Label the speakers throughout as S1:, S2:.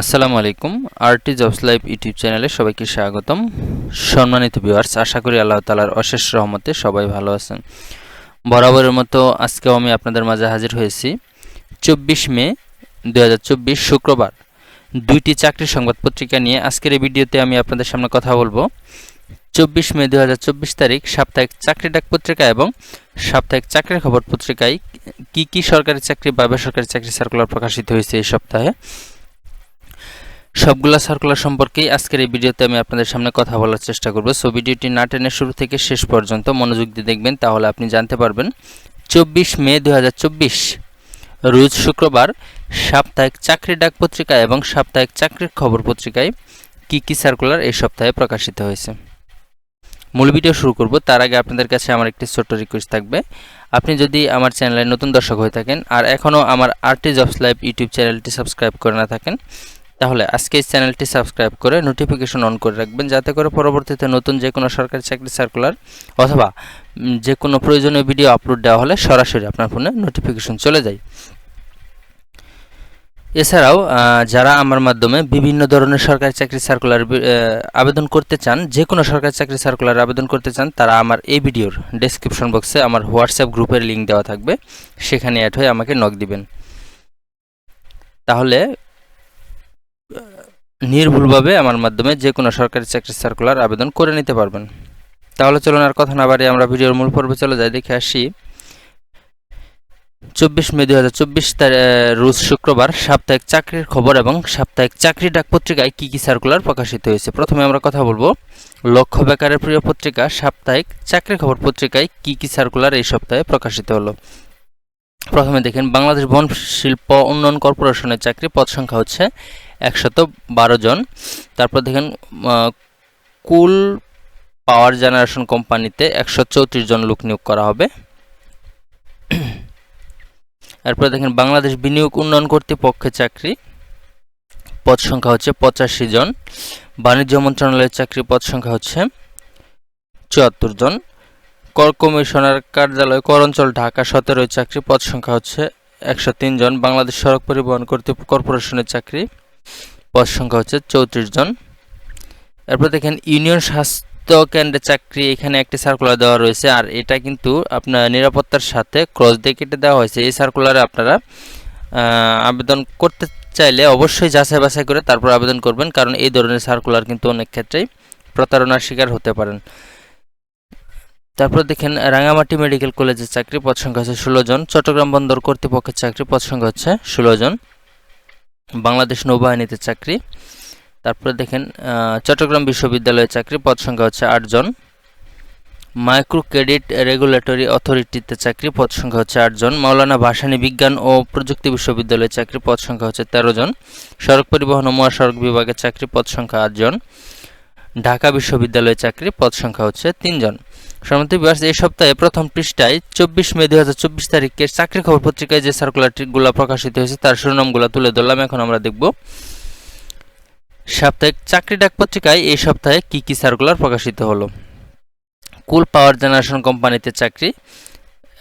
S1: আসসালামু আলাইকুম RT Jobs Live YouTube চ্যানেলে সবাইকে স্বাগতম সম্মানিত ভিউয়ার্স আশা করি আল্লাহ তালার অশেষ রহমতে সবাই ভালো আছেন বরাবরের মতো আজকেও আমি আপনাদের মাঝে হাজির হয়েছি চব্বিশ মে দু শুক্রবার দুইটি চাকরি সংবাদ পত্রিকা নিয়ে আজকের এই ভিডিওতে আমি আপনাদের সামনে কথা বলবো চব্বিশ মে দু তারিখ সাপ্তাহিক চাকরি ডাক পত্রিকা এবং সাপ্তাহিক চাকরির খবর পত্রিকায় কি কি সরকারি চাকরি বা বেসরকারি চাকরি সার্কুলার প্রকাশিত হয়েছে এই সপ্তাহে সবগুলা সার্কুলার সম্পর্কেই আজকের এই ভিডিওতে আমি আপনাদের সামনে কথা বলার চেষ্টা করব সো ভিডিওটি না টেনে শুরু থেকে শেষ পর্যন্ত মনোযোগ দিয়ে দেখবেন তাহলে আপনি জানতে পারবেন চব্বিশ মে দু রোজ শুক্রবার সাপ্তাহিক চাকরি ডাক পত্রিকা এবং সাপ্তাহিক চাকরির খবর পত্রিকায় কি কি সার্কুলার এই সপ্তাহে প্রকাশিত হয়েছে মূল ভিডিও শুরু করব তার আগে আপনাদের কাছে আমার একটি ছোট্ট রিকোয়েস্ট থাকবে আপনি যদি আমার চ্যানেলে নতুন দর্শক হয়ে থাকেন আর এখনও আমার আর্টি জবস লাইভ ইউটিউব চ্যানেলটি সাবস্ক্রাইব করে না থাকেন তাহলে আজকে এই চ্যানেলটি সাবস্ক্রাইব করে নোটিফিকেশন অন করে রাখবেন যাতে করে পরবর্তীতে নতুন যে কোনো সরকারি চাকরি সার্কুলার অথবা যে কোনো প্রয়োজনীয় ভিডিও আপলোড দেওয়া হলে সরাসরি আপনার ফোনে নোটিফিকেশন চলে যায় এছাড়াও যারা আমার মাধ্যমে বিভিন্ন ধরনের সরকারি চাকরি সার্কুলার আবেদন করতে চান যে কোনো সরকারি চাকরি সার্কুলার আবেদন করতে চান তারা আমার এই ভিডিওর ডিসক্রিপশন বক্সে আমার হোয়াটসঅ্যাপ গ্রুপের লিঙ্ক দেওয়া থাকবে সেখানে অ্যাড হয়ে আমাকে নক দিবেন তাহলে নির্ভুলভাবে আমার মাধ্যমে যে কোনো সরকারি চাকরি সার্কুলার আবেদন করে নিতে পারবেন তাহলে চলুন আর কথা না বাড়ি আমরা ভিডিওর মূল পর্বে চলে যাই দেখে আসি চব্বিশ মে দু হাজার চব্বিশ রোজ শুক্রবার সাপ্তাহিক চাকরির খবর এবং সাপ্তাহিক চাকরি ডাক পত্রিকায় কী কী সার্কুলার প্রকাশিত হয়েছে প্রথমে আমরা কথা বলবো লক্ষ্য বেকারের প্রিয় পত্রিকা সাপ্তাহিক চাকরি খবর পত্রিকায় কী কী সার্কুলার এই সপ্তাহে প্রকাশিত হলো প্রথমে দেখেন বাংলাদেশ বন শিল্প উন্নয়ন কর্পোরেশনের চাকরি পদ সংখ্যা হচ্ছে একশত বারো জন তারপর দেখেন কুল পাওয়ার জেনারেশন কোম্পানিতে একশো চৌত্রিশ জন লোক নিয়োগ করা হবে এরপর দেখেন বাংলাদেশ বিনিয়োগ উন্নয়ন কর্তৃপক্ষে চাকরি পদ সংখ্যা হচ্ছে পঁচাশি জন বাণিজ্য মন্ত্রণালয়ের চাকরি পদ সংখ্যা হচ্ছে চুয়াত্তর জন কর কমিশনার কার্যালয় কর অঞ্চল ঢাকা সতেরোয় চাকরি পদ সংখ্যা হচ্ছে একশো জন বাংলাদেশ সড়ক পরিবহন কর্তৃপক্ষ কর্পোরেশনের চাকরি পদ সংখ্যা হচ্ছে চৌত্রিশ জন এরপর দেখেন ইউনিয়ন স্বাস্থ্য কেন্দ্রে চাকরি এখানে একটি সার্কুলার দেওয়া রয়েছে আর এটা কিন্তু আপনার নিরাপত্তার সাথে ক্রস দিয়ে কেটে দেওয়া হয়েছে এই সার্কুলারে আপনারা আবেদন করতে চাইলে অবশ্যই যাচাই বাছাই করে তারপর আবেদন করবেন কারণ এই ধরনের সার্কুলার কিন্তু অনেক ক্ষেত্রেই প্রতারণার শিকার হতে পারেন তারপর দেখেন রাঙামাটি মেডিকেল কলেজের চাকরি পদ সংখ্যা হচ্ছে ষোলো জন চট্টগ্রাম বন্দর কর্তৃপক্ষের চাকরি পদ সংখ্যা হচ্ছে ষোলো জন বাংলাদেশ নৌবাহিনীতে চাকরি তারপরে দেখেন চট্টগ্রাম বিশ্ববিদ্যালয়ে চাকরি পদ সংখ্যা হচ্ছে আটজন মাইক্রো ক্রেডিট রেগুলেটরি অথরিটিতে চাকরি পদ সংখ্যা হচ্ছে আটজন মাওলানা ভাসানী বিজ্ঞান ও প্রযুক্তি বিশ্ববিদ্যালয়ে চাকরি পদ সংখ্যা হচ্ছে তেরো জন সড়ক পরিবহন ও মহাসড়ক বিভাগে চাকরি পদ সংখ্যা আটজন ঢাকা বিশ্ববিদ্যালয়ে চাকরির পদ সংখ্যা হচ্ছে তিনজন সম্মতি বিভার্স এই সপ্তাহে প্রথম পৃষ্ঠায় চব্বিশ মে দু হাজার চব্বিশ তারিখের চাকরি খবর পত্রিকায় যে সার্কুলারটিগুলো প্রকাশিত হয়েছে তার শিরোনামগুলো তুলে ধরলাম এখন আমরা দেখব সাপ্তাহিক চাকরি ডাক পত্রিকায় এই সপ্তাহে কি কি সার্কুলার প্রকাশিত হলো কুল পাওয়ার জেনারেশন কোম্পানিতে চাকরি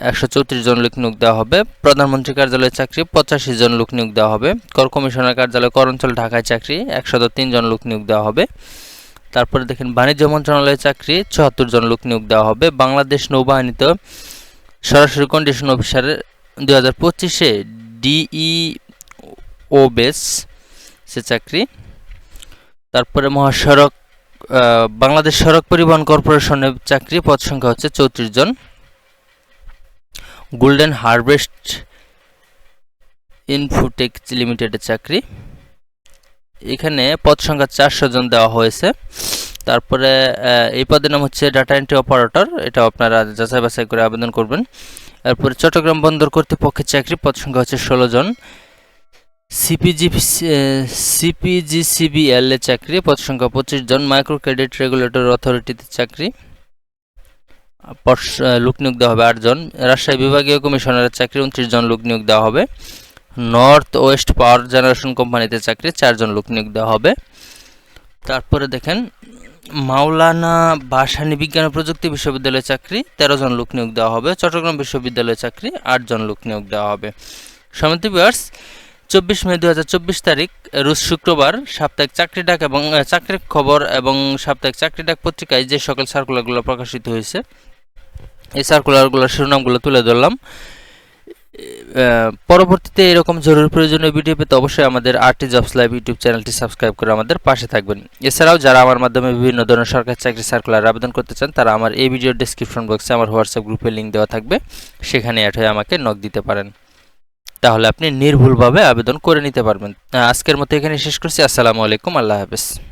S1: একশো চৌত্রিশ জন লোক নিয়োগ দেওয়া হবে প্রধানমন্ত্রী কার্যালয়ে চাকরি পঁচাশি জন লোক নিয়োগ দেওয়া হবে কর কমিশনার কার্যালয় করঞ্চল ঢাকায় চাকরি একশত তিন জন লোক নিয়োগ দেওয়া হবে তারপরে দেখেন বাণিজ্য মন্ত্রণালয়ের চাকরি চুয়াত্তর জন লোক নিয়োগ দেওয়া হবে বাংলাদেশ নৌবাহিনীতে সরাসরি কন্ডিশন অফিসারের দু হাজার পঁচিশে ডিই ও বেস সে চাকরি তারপরে মহাসড়ক বাংলাদেশ সড়ক পরিবহন কর্পোরেশনের চাকরি পদ সংখ্যা হচ্ছে চৌত্রিশ জন গোল্ডেন হারভেস্ট ইনফুটেক্স লিমিটেডের চাকরি এখানে পদ সংখ্যা চারশো জন দেওয়া হয়েছে তারপরে এই পদের নাম হচ্ছে ডাটা এন্ট্রি অপারেটর এটা আপনারা যাচাই বাছাই করে আবেদন করবেন এরপরে চট্টগ্রাম বন্দর কর্তৃপক্ষের চাকরি পদ সংখ্যা হচ্ছে ষোলো জন সিপিজি সিবিএল এ চাকরি পদ সংখ্যা পঁচিশ জন মাইক্রো ক্রেডিট রেগুলেটর অথরিটিতে চাকরি লোক নিয়োগ দেওয়া হবে আটজন রাজশাহী বিভাগীয় কমিশনারের চাকরি উনত্রিশ জন লোক নিয়োগ দেওয়া হবে নর্থ ওয়েস্ট পাওয়ার জেনারেশন কোম্পানিতে চাকরি চারজন লোক নিয়োগ দেওয়া হবে তারপরে দেখেন মাওলানা বাসানি বিজ্ঞান ও প্রযুক্তি বিশ্ববিদ্যালয়ে চাকরি তেরো জন লোক নিয়োগ দেওয়া হবে চট্টগ্রাম বিশ্ববিদ্যালয়ে চাকরি আটজন লোক নিয়োগ দেওয়া হবে সমিতি বিয়ার্স চব্বিশ মে দু তারিখ রুশ শুক্রবার সাপ্তাহিক চাকরি ডাক এবং চাকরির খবর এবং সাপ্তাহিক চাকরি ডাক পত্রিকায় যে সকল সার্কুলারগুলো প্রকাশিত হয়েছে এই সার্কুলারগুলোর শিরোনামগুলো তুলে ধরলাম পরবর্তীতে এরকম জরুরি প্রয়োজনীয় ভিডিও পেতে অবশ্যই আমাদের আরটি জবস লাইভ ইউটিউব চ্যানেলটি সাবস্ক্রাইব করে আমাদের পাশে থাকবেন এছাড়াও যারা আমার মাধ্যমে বিভিন্ন ধরনের সরকারি চাকরি সার্কুলার আবেদন করতে চান তারা আমার এই ভিডিওর ডিসক্রিপশন বক্সে আমার হোয়াটসঅ্যাপ গ্রুপে লিঙ্ক দেওয়া থাকবে সেখানে অ্যাড হয়ে আমাকে নক দিতে পারেন তাহলে আপনি নির্ভুলভাবে আবেদন করে নিতে পারবেন আজকের মতো এখানে শেষ করছি আসসালামু আলাইকুম আল্লাহ হাফেজ